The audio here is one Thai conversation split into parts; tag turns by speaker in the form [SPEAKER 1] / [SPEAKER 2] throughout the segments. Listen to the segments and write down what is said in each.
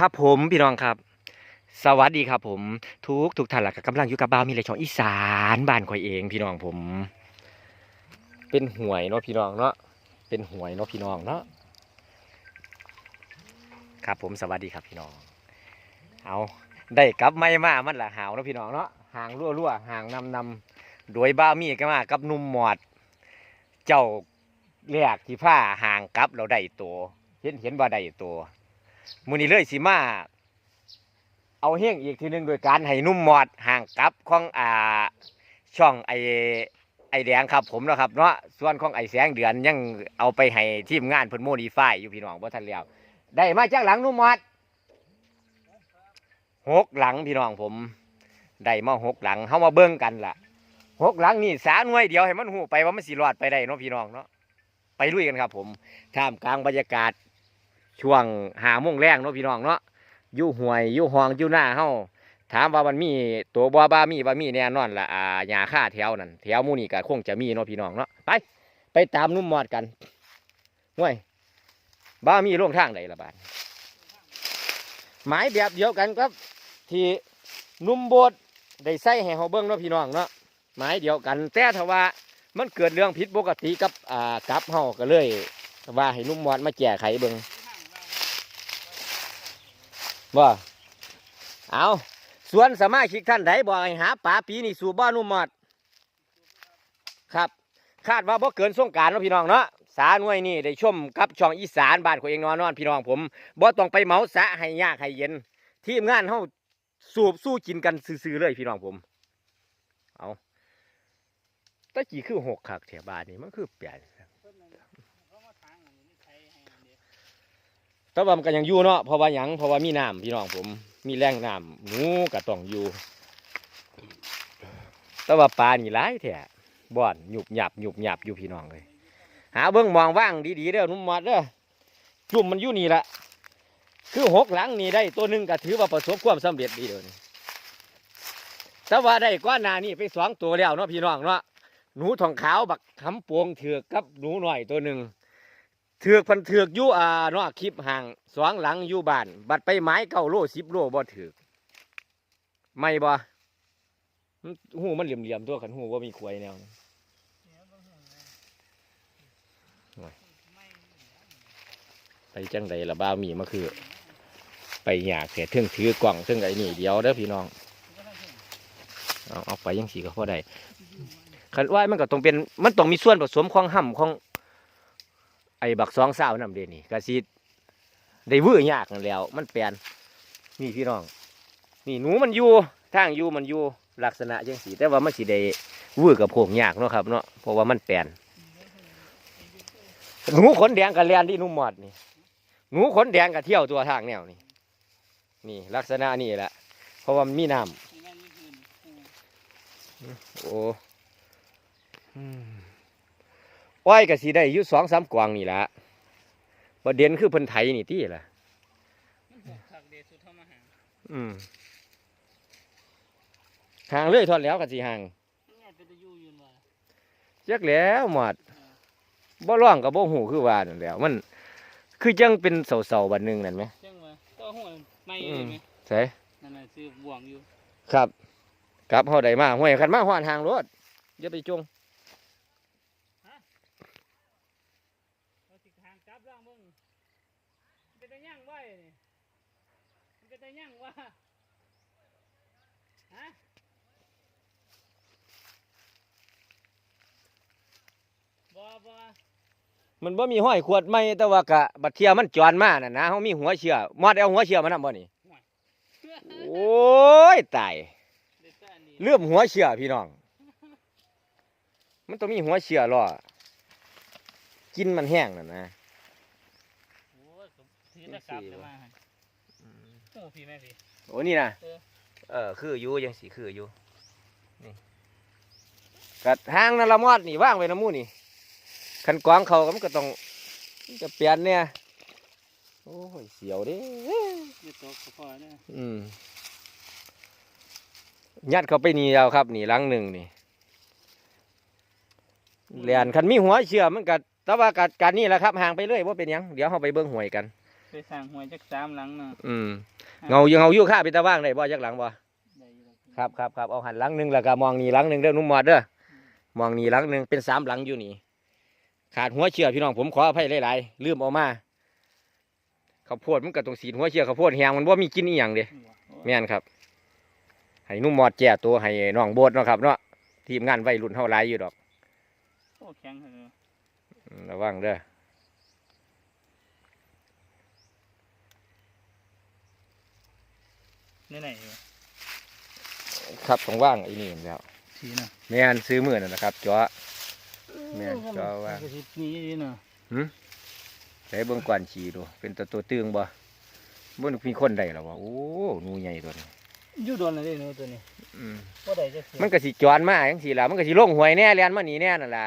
[SPEAKER 1] ครับผมพี่น้องครับ สวัสดีครับ ผมทุกทุกท่านล่ะก็กำลังอยู่กับบ่าวมีเลยช่องอีสานบ้านข่อยเอง พี่น้องผม เป็นหวยเนาะพี่น้องเนาะเป็นหวยเนาะพี่น้องเนาะครับผมสวัสดีครับพี่น้อง เอาได้กลับไม่มามันละหาวเนาะพี่น้องเนาะห่างรั่วรั่วๆห่างนำนำโดยบ้าวมีก็มากับนุ่มหมอด เจ้าแรกที่ผ้าห่างกลับเราได้ตัวเห็นเห็นว่าได้ตัว มือนี้เลยสิมา เอาเฮงอีกทีหนึงโดยการให้นุ่มหมอดห่างกับของอ่าช่องไอไอแดงครับผมเนาะครับเนาะส่วนของไอแสงเดือนยังเอาไปให้ทีมงานเพิ่นโมดีไฟอยู่พี่น้องบ่ทันแล้วได้มาจากหลังนุ่มหมอดหกหลังพี่น้องผมได้มาหกหลังเฮามาเบิ่งกันล่ะหกหลังนี่สาหน่วยเดียวให้มันหูไปว่ามันสิรอดไปได้เนาะพี่น้องเนาะไปลุยกันครับผมท่ามกลางบรรยากาศ ช่วงหาโมงแรงเนาะพี่น้องเนาะยู่ห่วยยู่ห้องยู่หน้าเฮาถามว่ามันมีตัวบ่บ้ามีบ่มีแน่นอนละอ่าหญ้าค่าแถวนั่นแถวมู่นี่ก็คงจะมีเนาะพี่น้องเนาะไป ไปตามนุ่มมอดกันห่วยบ้ามีล่วงทางใดละบาดหมายแบบเดียวกันครับ ที่นุ่มโบดได้ใส่ให้เฮาเบิ่งเนาะพี่น้องเนาะหมายเดียวกัน แต่ถ้าว่ามันเกิดเรื่องผิดปกติกับอ่ากับเฮาก็เลยว่าให้นุ่มมอดมาแก้ไขเบิ่ง ว่เอาส่วนสมาชิกท่านใดบอกให้หาปลาปีนี่สู่บ้านนุ่มหมดครับ คาดว่าบ่เกินสงการนาะพี่น้องเนาะสาหน่วยนี่ได้ชมกับช่องอีสานบ้านของเองนอนนอนพี่น้องผมบ่ต้องไปเมาสะให้ยากให้เย็น ทีมงานเฮาสูบสู้กินกันซื่อๆเลยพี่น้องผม เอาตะกี้คือหกขักแถวบ้านนี่มันคือแปด แต่ว่ามันก็ยังอยู่เนาะเพราะว่าหยังเพราะว่ามีน้ำพี่น้องผม มีแรงน้ำหนูก็ต้องอยู่แต่ว่าปลานี่หลายแท้บ่อนหยุบหยับหยุบหยับอยู่พี่น้องเลย หาเบิ้องมองว่างดีๆเด้อนุ่มมัดเด้อจุ่มมันอยู่นี่ละคือหกหลังนี่ได้ตัวหนึ่งก็ถือว่าประสบความสำเร็จดีเด้อนี่แต่ว่าได้ก้อนนานี่ไปสองตัวแล้วเนาะพี่น้องเนาะหนูทองขาวบักคำปวงเถือกกับหนูหน่อยตัวหนึ่ง ถือกพันเถือกอยู่อ่าเนาะคลิปห่างสองหลังอยู่บ้าน บัดไปไม้เก้าโลสิบโลบ่ถือกไม่บ่มันหูมันเหลี่ยมๆตัวขันหูว่ามีขวยแนวไปจังใดละบ้ามีมาคือ ไปอยากเสียเทิงถือกล่องเทิงไอ้นี่เดียวเด้อพี่น้องเอาเอาไปยังสีก็พอได้คันว่ามันก็ต้องเป็นมันต้องมีส่วนผสมของห่ำของ อ้บักสองสาวนำเดนี่ก็สิได้วื้อยากนั่นแหล้ว มันแปลนนี่พี่น้อง นี่หนูมันอยู่ทางอยู่มันอยู่ลักษณะจังสีแต่ว่ามันสิได้วื้อกับโผงยากเนาะครับเนาะเพราะว่ามันแปลนหนูขนแดงกับแลนที่หนุ่มหมอดนี่หนูขนแดงกับเที่ยวตัวทางแนวนี่นี่ลักษณะนี่แหละเพราะว่ามันมีน้ำโอ้ อืม อ้อยก็สีได้อยู่สองสามกวางนี่แหละประเด็นคือเพิ่นไถนี่ที่ล่ะอืมห่างเลยทอดแล้วกันสิห่างจักแล้วหมดบ่ร้องกับบ่หูคือว่านั่นแหล้วมัน คือจังเป็นเสาๆบันหนึงนั่นไหม
[SPEAKER 2] จังว่าก็หัวไม่เลยไหม
[SPEAKER 1] ใช่
[SPEAKER 2] นั่นน่ะซื้อบ่วงอยู่
[SPEAKER 1] ครับกลับเฮาได้มาห้วยคันมาฮอดห่างรถอย่าไปจง
[SPEAKER 2] เราสิทาง จับร่างมึงมันเป็นตะย่างไว้นี่มันเป็นตะย่างว่าฮะบ่บ่
[SPEAKER 1] มันบ่มีห้อยขวดไม้แต่ว่ากะบัดเทียมันจอนมาน่ะนะเฮามีหัวเชื่อมอดเอาหัวเชื่อมานำบ่นี่โอ้ยตาย
[SPEAKER 2] เด็ดแต่อันนี้
[SPEAKER 1] เลื่อมหัวเชื่อพี่น้อง มันต้องมีหัวเชื่อรอกินมันแห้งน่ะนะ
[SPEAKER 2] โอ้ย ถือตะกรับเลยมาให้โอ้พี่แม่พี่
[SPEAKER 1] โอ้นี่นะ
[SPEAKER 2] เออ
[SPEAKER 1] เออคืออยู่ยังสิคืออยู่นี่กัดทางนั่นละมอดนี่ว่างไว้น้ำหมูนี่คันกวางเขาก็มันก็ต้องมันจะเปลี่ยนเนี่ยโอ้ยเสียวเดิ
[SPEAKER 2] อยู่ตกก็พอเนี่ย
[SPEAKER 1] อืมยัดเข้าไปนี่แล้วครับนี่หลังหนึ่งนี่เลียนคันมีหัวเชื่อมันกัดแต่ว่ากัดการนี่แหละครับห่างไปเรื่อยว่าเป็นหยัง เดี๋ยวเราไปเบิ้งหวยกัน
[SPEAKER 2] เไปสร้างหวยจักสามหลังเนาะ
[SPEAKER 1] อืมเงาอยู่เงาอยู่ค่าไปตะว่างได้บ่จักหลังบ่
[SPEAKER 2] ได้อยู่แล้ว
[SPEAKER 1] ครับครับครับเอาหันหลังหนึงแล้วก็มองนี่หลังหนึงเด้อนุ่มมอดเด้อมองนี่หลังหนึงเป็นสามหลังอยู่นี่ ขาดหัวเชื่อพี่น้องผมขออภัยหลายๆลืมเอามาข้าวโพดมันก็ต้องสีดหัวเชื่อข้าวโพดแห้งมันบ่มีกินอีหยังเด้แม่นครับ ให้นุ่มมอดแก่ตัวให้น้องโบดเนาะครับเนาะทีมงานวัยรุ่นเท่าไรอยู่ดอก
[SPEAKER 2] โอ้แข็งเลย
[SPEAKER 1] อืมระวังเด้อ
[SPEAKER 2] นี่ไหนอยู่
[SPEAKER 1] ครับของว่างไอ้นี่แล้ว
[SPEAKER 2] สีน่ะ
[SPEAKER 1] แม่นซื้อมือนั่นนะครับจ้อแม่นจอว่า
[SPEAKER 2] ก็สินี่ดีเนาะ
[SPEAKER 1] ใช้เบิ่งกวนฉีดู เป็นตัวตัวตึงบ่บ่มีคนใดหรอวะโอ้หนูใหญ่ตัวนี้
[SPEAKER 2] อยู่โดนอะไรเนาะตัวนี้
[SPEAKER 1] อืม
[SPEAKER 2] บ่ได้จะเสีย
[SPEAKER 1] มันก็สิจอนมาจังซี่ล่ะมันก็สิลงหวยแน่เรียนมานี่แน่นั่นล่ะ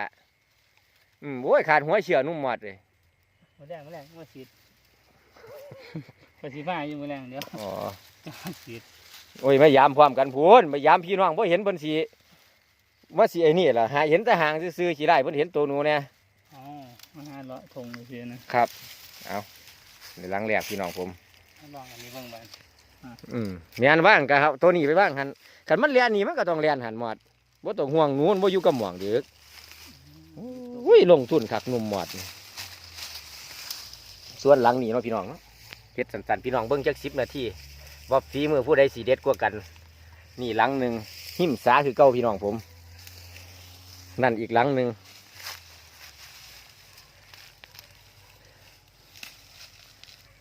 [SPEAKER 1] อืมโอ้ยขาดหัวเชื่อนุ่มมอดเลย
[SPEAKER 2] มาแรงมาแรงมาสีดไปสีฟ้าอยู่มาแรงเดี๋ยว
[SPEAKER 1] อ๋อ
[SPEAKER 2] สีด
[SPEAKER 1] โอ้ยมายามพร้อมกันพูนมายามพี่น้องบ่เห็นเพิ่นสิมาสิไอ้นี่ล่ะหาเห็นแต่หางซื่อๆสิได้เพิ่นเห็นตัวหนูแน่
[SPEAKER 2] อ๋อมาหาเลาะทงไปเสียนะครับ
[SPEAKER 1] เอาในหลังแรกพี่น้องผม
[SPEAKER 2] มาลองอันนี้เบิ่งบ้าน
[SPEAKER 1] อืมเมียนว่างก็ครับ ตัวนี้ไปบ้างหันคันมันเลียนนี่มันก็ต้องเลียนหันหมดบ่ต้องห่วงหนูนบ่อยู่กับหม่องเด็กอุ้ยลงทุนคักหนุ่มหมอดนี่ส่วนหลังนี่เนาะพี่น้องเนาะเฮ็ดสันๆพี่น้องเบิ่งจัก10นาที ว่าฝีมือผู้ใดสิเด็ดกว่ากัน นี่หลังหนึงหิมสาคือเก่าพี่น้องผม นั่นอีกหลังหนึง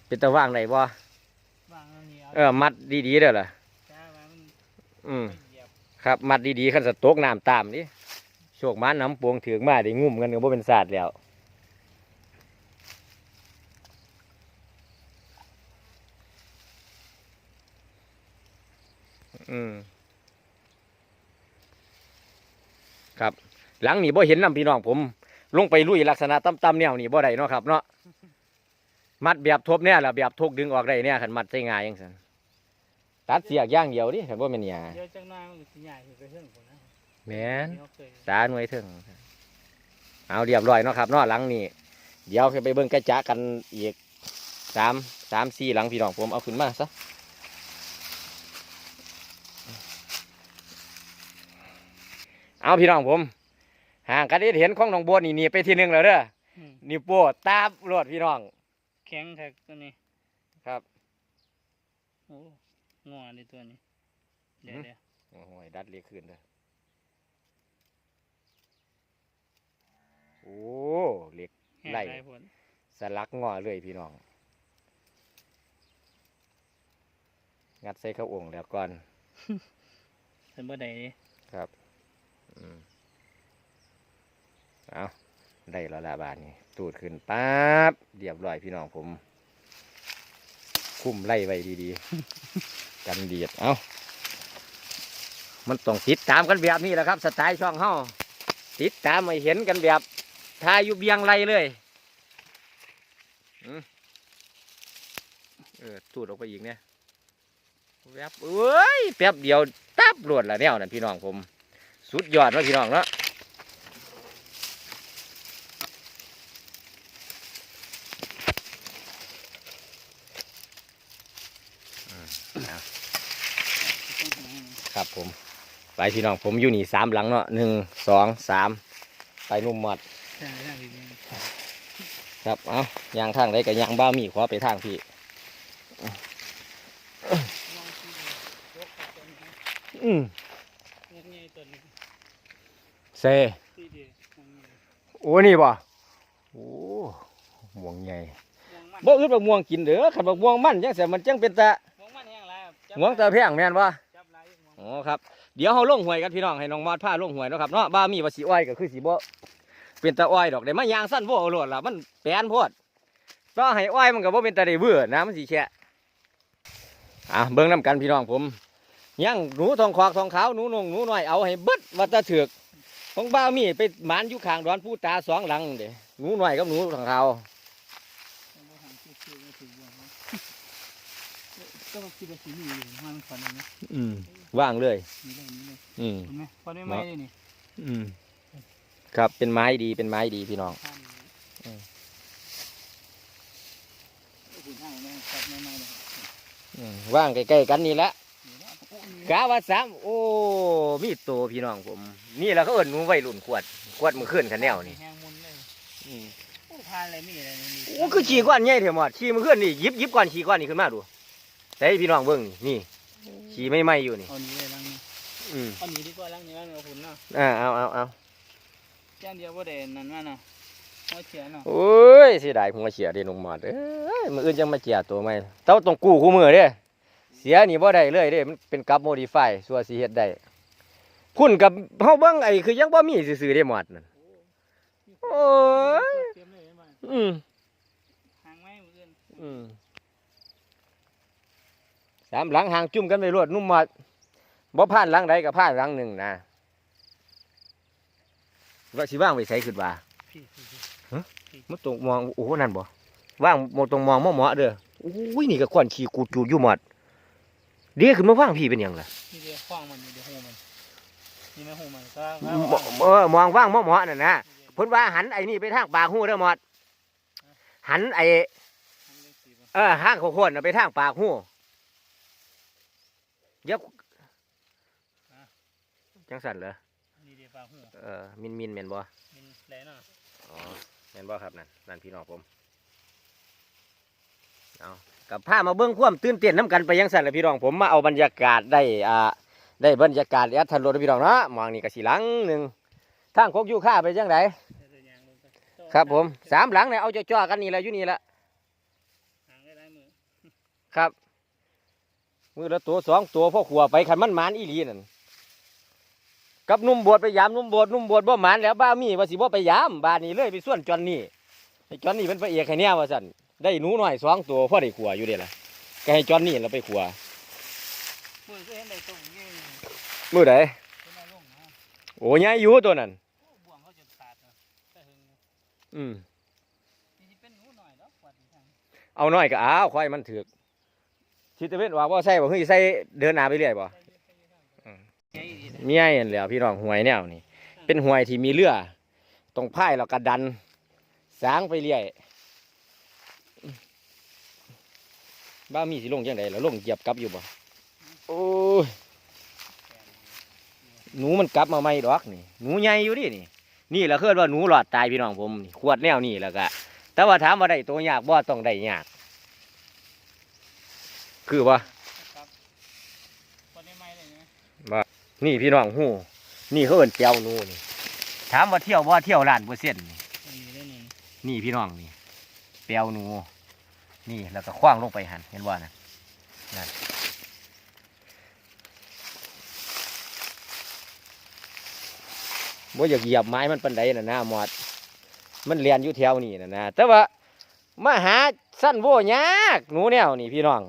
[SPEAKER 1] เป็นตะว่างได้บ่
[SPEAKER 2] วางอันนี้เอา
[SPEAKER 1] เออมัดดีๆเด้อล่ะ
[SPEAKER 2] จ้าว่ามัน
[SPEAKER 1] อืม
[SPEAKER 2] ไม่เหยียบ
[SPEAKER 1] ครับมัดดีๆขันสะตกน้ำตามนี่โชคม้าน้ำปวงถือมาได้งุ่มกันก็บ่เป็นศาสตร์แล้ว อืม ครับ หลังนี่บ่เห็นนำพี่น้องผม ลงไปลุยลักษณะต่ำๆแนวนี่บ่ได้เนาะครับเนาะมัดแบบทบเนี่ยล่ะแบบทกดึงออกได้เนี่ยขันมัดใส่ง่ายจังซั่นตัดเสียกอย่างเดียวดิขันบ่แม่นหยา
[SPEAKER 2] เดี๋ยวจังหน้ามันก็สิใหญ่ขึ้นไปเรื่องผมนะ
[SPEAKER 1] แม่น
[SPEAKER 2] ที่เขาเคย
[SPEAKER 1] สาหน่วยถึงเอาเรียบร้อยเนาะครับเนาะหลังนี้เดี๋ยวไปเบิ่งกระจะกันอีกสามสามสี่หลังพี่น้องผมเอาขึ้นมาซะ เอาพี่น้องผมห่างกันได้เห็นของน้องบัวนี่หนี่ไปทีหนึงแล้วเด้อ
[SPEAKER 2] อืม
[SPEAKER 1] นี่โป้ตาบรวดพี่น้อง
[SPEAKER 2] แข็งแท็กตัวนี้
[SPEAKER 1] ครับ
[SPEAKER 2] โอ้งอในตัวนี้เดี๋ยว
[SPEAKER 1] หืม
[SPEAKER 2] เดี๋ยว
[SPEAKER 1] โอ้โหดัดเลียขึ้นเลยโอ้เหล็ก
[SPEAKER 2] แห้ง
[SPEAKER 1] ไล่
[SPEAKER 2] หลายผล
[SPEAKER 1] สลักงอเลยพี่น้อง งัดใส่เข้าองค์แล้วก่อน
[SPEAKER 2] เป็นบ่ได้ดิ
[SPEAKER 1] ครับอืม เอาได้ล้วละบาทนี่ตูดขึ้นปั๊บเรียบร้อยพี่น้องผม คุ้มไล่ไว้ดีๆกันเดียดเอามันต้องติดตามกันแบบนี้แหละครับ สไตล์ช่องเฮาติดตามให้เห็นกันแบบทายอยู่เบียงไรเลยเออตูดออกไปอีกเนี่ยแวบเอ้ยแป๊บเดียวตับรวดละแนวนั่นพี่น้องผม สุดยอดเนาะพี่น้องเนาะครับผม ไปพี่น้องผมอยู่นี่สามหลังเนาะหนึ่งสองสามไปนุ่มหมดครับเอายางทางได้กับยางบ้ามีขอไปทางพี่อืม
[SPEAKER 2] งวงใหญ่ตัวนี้
[SPEAKER 1] เซ
[SPEAKER 2] ที่ดีงวงใหญ่
[SPEAKER 1] โอ้นี่บ่โอ้ม่วงใหญ่
[SPEAKER 2] งวงมัน
[SPEAKER 1] บ่อึดบักม่วงกินเด้อคันบักม่วงมันจังซี่มันจังเป็นตะ
[SPEAKER 2] งวงมันแห้งหลายครับจับ
[SPEAKER 1] ม่วงตะแพงแม่นบ่
[SPEAKER 2] จับหลายอยู่งวง
[SPEAKER 1] อ๋อครับเดี๋ยวเฮาลงหวยกันพี่น้องให้น้องมอดพาลงหวยเนาะครับเนาะบ้ามีว่าสิอ้อยก็คือสิบ่เป็นตะอ้อยดอกได้มายางสั้นบ่เอาโลดล่ะมันแปลนโพดต่อให้อ้อยมันก็บ่เป็นตะได้เบื่อนะมันสิแฉะอะเบิ่งนํกันพี่น้องผมยังหนูทองควักทองขาวหนูนงหนูน้อยเอาให้เบิดว่าแตะเถือก ของบ้ามีไปหมานอยู่ข้างดอนผู้ตาสองหลังเด้หนูน้อยกับหนูทองขาว
[SPEAKER 2] บ่หันคิดๆไม่ถึงอย่างนะก็คิดว่าสิมีอยู่มันฝันเลยนะ
[SPEAKER 1] อืมว่างเลย
[SPEAKER 2] มีได้นี้เลย
[SPEAKER 1] อืม
[SPEAKER 2] เห็นไหมฝันไม่ไหม้เลยนี่
[SPEAKER 1] อืมครับเป็นไม้ดีเป็นไม้ดีพี่น้อง
[SPEAKER 2] ท่าน
[SPEAKER 1] อืม
[SPEAKER 2] ถึงทห้างไม่ให้ตัดไม่ไม่เลย
[SPEAKER 1] อืมว่างใกล้ๆกันนี่แหละ
[SPEAKER 2] นี่เนาะโอ้นี่
[SPEAKER 1] กาว่าสามโอ้มีโตพี่น้องผม นี่แหละเขาเอิ้นหนูวัยรุ่นขวดขวดมือขึ้นกันแนวนี่
[SPEAKER 2] แห้งมุนเลย
[SPEAKER 1] อืม
[SPEAKER 2] โอ้พานอะไรมีอะไรนี่
[SPEAKER 1] โอ้คือขี่ก้อนใหญ่เถอะหมดขี่มือขึ้นนี่หยิบหยิบก้อนขี่ก้อนนี่ขึ้นมาดูแต่พี่น้องเบิ่งนี่นี่ขี่ไม่ไหมอยู่นี่
[SPEAKER 2] เอานี้เลยลังนี้
[SPEAKER 1] อืม
[SPEAKER 2] เอานี้ดีกว่าลังนี้มันเอาฝุ่นเนาะ
[SPEAKER 1] อ่าเอาเอาเอา
[SPEAKER 2] แจ้งเดียวว่าเด่นนั่นว่าเนาะเอาเฉียเนาะ
[SPEAKER 1] โอ้ยเสียดายหัวเฉียเด้นงหมอดเอ้ยมืออื่นจังมาเจียตัวไหมเต้าต้องกู้คู่มือเด้ เสียนี่บ่ได้เลยเด้มันเป็นกับโมดิฟายสัวสิเฮ็ดได้พุ่นกับเฮาเบิ่งไอ้คือยังบ่มีซื่อๆเด้หมอดนั่นโอ้ย
[SPEAKER 2] เตรียมเลยเห็นบ่
[SPEAKER 1] อืม
[SPEAKER 2] หางไม้มืออื่น
[SPEAKER 1] อืมสามหลังห่างจุ่มกันไปรวดนุ่มหมอดบ่ผ่านหลังใดก็ผ่านหลังหนึ่งนะว่าสิว่างไปใส่ขึ้นว่า
[SPEAKER 2] พี่พี่พี่
[SPEAKER 1] มันตรงมองโอ้โหนั่นบ่ว่างมองตรงมองเหมาะๆเด้อโอ้ยนี่ก็ควันขี้กูดจูดอยู่หมด เดี๋ยวขึ้นมาว่างพี่เป็นหยังล่ะ
[SPEAKER 2] นี่เดี๋ยวขว้างมันนี่เดี๋ยวหูมันนี่ไม่หูมันก็
[SPEAKER 1] มเออมองว่างเหมาะๆนั่นนะเพิ่นว่าหันไอ้นี่ไปทางปากหูเด้อหมดหันไอ้เออห้างโคนๆน่ะไปทางปากหูเดี๋ยวจังสั่นเหรอ
[SPEAKER 2] นี่เดี๋ยวปลาหู
[SPEAKER 1] เออมินมินแม่นบ่
[SPEAKER 2] มินแหล่เนาะ
[SPEAKER 1] อ๋อแม่นบ่ครับนั่นนั่นพี่น้องผม เอากับผ้ามาเบิ่งความตื่นเต้นน้ำกันไปยังสั่นละพี่น้องผมมาเอาบรรยากาศได้อ่าได้บรรยากาศแอดทันรถพี่น้องเนาะมองนี่ก็สิหลังหนึ่งทางโคกยู่ค่าไปจังได
[SPEAKER 2] เดี๋ยวยาง
[SPEAKER 1] ครับผมสามหลังเนี่ยเอาจ่อๆกันนี่แหละอยู่นี่แหละครับ มือละตัวสองตัวพ่อขัวไปขันมันหมานอีหลีนั่นกับนุ่มบวชไปยามนุ่มบวชนุ่มบวชบ่หมานแล้วบ้ามีว่าสิบ่ไปยามบ้านนี้เลยไปส่วนจอนนี่ไอ้จอนนี่เป็นพระเอกให้เนี่ยว่าสั่น ได้หนูหน่อยสองตัวพ่อได้ขัวอยู่เด้ล่ะก็ให้จอนนี่เราไปขัว
[SPEAKER 2] มือก็เห็นได้ตรงนี้
[SPEAKER 1] มือใด
[SPEAKER 2] เป็นมาลงนะ
[SPEAKER 1] โอ้ยายอยู่ตัวนั้น
[SPEAKER 2] โอ้บ่วงเขาจะขาดเนาะแต่หึงนะ
[SPEAKER 1] อืม
[SPEAKER 2] นี่สิเป็นหนูหน่อยแล้วกว่าที่ทาง
[SPEAKER 1] เอาน้อยก็อ้าวควายมันถือกทิศตะเวนว่าบ่ใส่บ่เฮ้ยใส่เดินหน้าไปเรื่อยบ่
[SPEAKER 2] ใส่เยอะใส่เยอะทางใหญ่ดีนะ
[SPEAKER 1] เมียเห็นแหล้วพี่น้องหวยแนวนี่เป็นหวยที่มีเรือตรงพายแล้วก็ดันสางไปเรื่อย บ้ามีสิลงจังไดแล้วลงเหยียบกลับอยู่บ่โอ้ยหนูมันกลับมาไม่ดอกนี่หนูใหญ่อยู่ดินี่นี่แหละคือว่าหนูหลอดตายพี่น้องผมนี่ขวดแนวนี่แล้วก็แต่ว่าถามว่าได้ตัวยากบ่ต้องได้ยาก คือว่า
[SPEAKER 2] ครับคนได้ไหมเลยนะ
[SPEAKER 1] นี่พี่น้องหูนี่เขาเอินเจียวนูนี่ถามว่าเที่ยวบ่เที่ยวล้านเปอร์เซ็นต์นี่
[SPEAKER 2] นนี่
[SPEAKER 1] พี่น้องนี่เปียวนู นี่แล้วก็คว้างลงไปหันเห็นว่านะนั่นบ่อยากเหยียบไม้มันปันใดน่ะนะหมอด มันเรียนอยู่แถวนี่น่ะนะแต่ว่ามาหาสั้นโว่ยากหนูแนวนี่พี่น้อง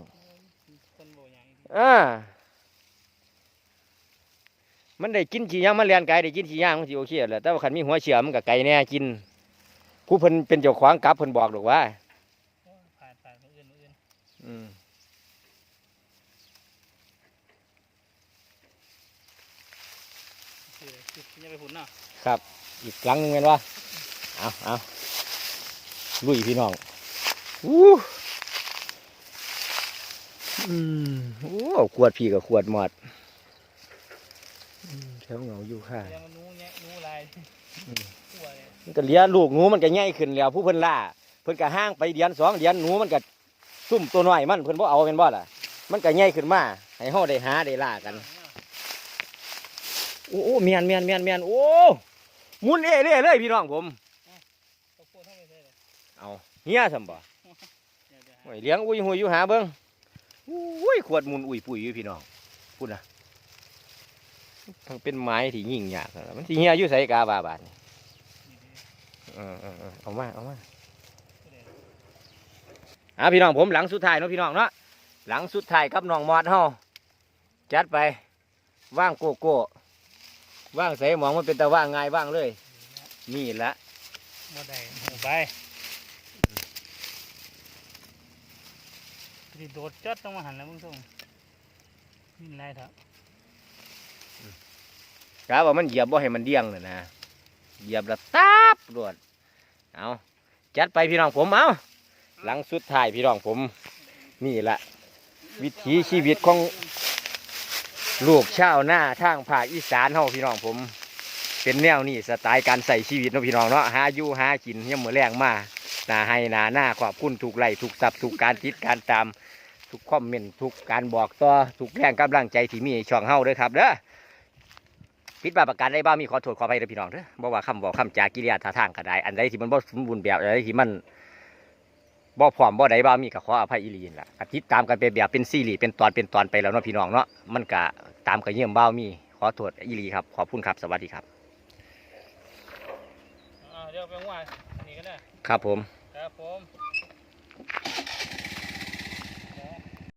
[SPEAKER 2] คนโบยาง
[SPEAKER 1] อ่ามันได้กินขี้ย่างมันเรียนไก่ได้กินขี้ย่างมันสิโอเคแหละแต่ว่าคันมีหัวเชื่อมันก็ไก่แน่กินผู้เพิ่นเป็นเจ้าของกับเพิ่นบอกดอกว่า
[SPEAKER 2] ผ่านผ่านคนอื่นคน อื่น
[SPEAKER 1] อืม
[SPEAKER 2] คือคือจะไปหุ่นเนาะ
[SPEAKER 1] ครับ อีกครั้งหนึงเป็นว่าเอาเอาลุยพี่น้องอู้อืมโอ้ขวดพี่กับขวดหมดอืมแถวเหงาอยู่ค่ะ
[SPEAKER 2] เดี๋ยวมันนู้แงะนู้ลายตัวเลย
[SPEAKER 1] มันก็เลี้ยลูกหนูมันก็ใหญ่ขึ้นแล้วผู้เพิ่นล่าเพิ่นก็ห้างไปเดือนสองเดือนหนูมันก็ ซุ่มตัวน้อยมันเพิ่นบ่เอาเป็นบ่ล่ะ มันก็ใหญ่ขึ้นมาให้เฮาได้หาได้ล่ากันโอ้โอ้เมียนเมียนเมียนเมียนโอ้มุนเอเร่เลยพี่น้องผม
[SPEAKER 2] เขาโคตรเท่าไหร่เลย
[SPEAKER 1] เอาเฮียซั่นบ่
[SPEAKER 2] เดี๋ยวเดี๋ยว
[SPEAKER 1] โอ้ยเลี้ยงอุ้ยหุยอยู่หาเบิ่งอุ้ยขวดมุนอุ้ยปุ้ยอยู่พี่น้องพูดนะมันเป็นไม้ที่ยิ่งยากมันสิเฮียอยู่ไสกาบาบาดนี่เออเออเออเอามาเอามา อะพี่น้องผมหลังสุดท้ายเนาะพี่น้องเนาะหลังสุดท้ายกับน้องมอดเฮาจัดไปว่างโกโก้ว่างใส่หมองมันเป็นตะว่างง่ายว่างเลย นี่ละ
[SPEAKER 2] มาได้หูไปตีโดดจัดต้องมาหันแล้วมึงส่งนี่ไรเถอะ
[SPEAKER 1] กะว่ามันเหยียบบ่ให้มันเดี้ยงเลยนะเหยียบแล้วตับรวดเอาจัดไปพี่น้องผมเอา หลังสุดท้ายพี่น้องผม นี่แหละวิถีชีวิตของลูกชาวนาทางภาคอีสานเฮาพี่น้องผม เป็นแนวนี้สไตล์การใส่ชีวิตเนาะพี่น้องเนาะหาอยู่หากินยังมือแรงมาหนาให้หนาหน้าขอบคุณถูกไล่ถูกสับถูกการติดการตามทุกคอมเมนต์ทุกการบอกต่อทุกแรงกำลังใจที่มีช่องเฮาเด้อครับเด้อผิดบาปประการได้บ้างมีขอโทษขออภัยเด้อพี่น้องเด้อบ่ว่าคำบอกคำจากิริยาท่าทางก็ได้อันใดที่มันบ่สมบูรณ์แบบอันใดที่มัน บ่พร้อมบ่ใดบ้างมีก็ขออภัยอีหลีนล่ะก็ติดตามกันเป็นแบบเป็นซีรีส์เป็นตอนเป็นตอนไปแล้วเนาะพี่น้องเนาะมันก็ตามกันเยี่ยมบ้าวมี ขอโทษอีหลีครับขอบคุณครับสวัสดีครับ
[SPEAKER 2] อ่าเดี๋ยวไปว่าอันนี้ก็ได้
[SPEAKER 1] ครับผม
[SPEAKER 2] ครับผม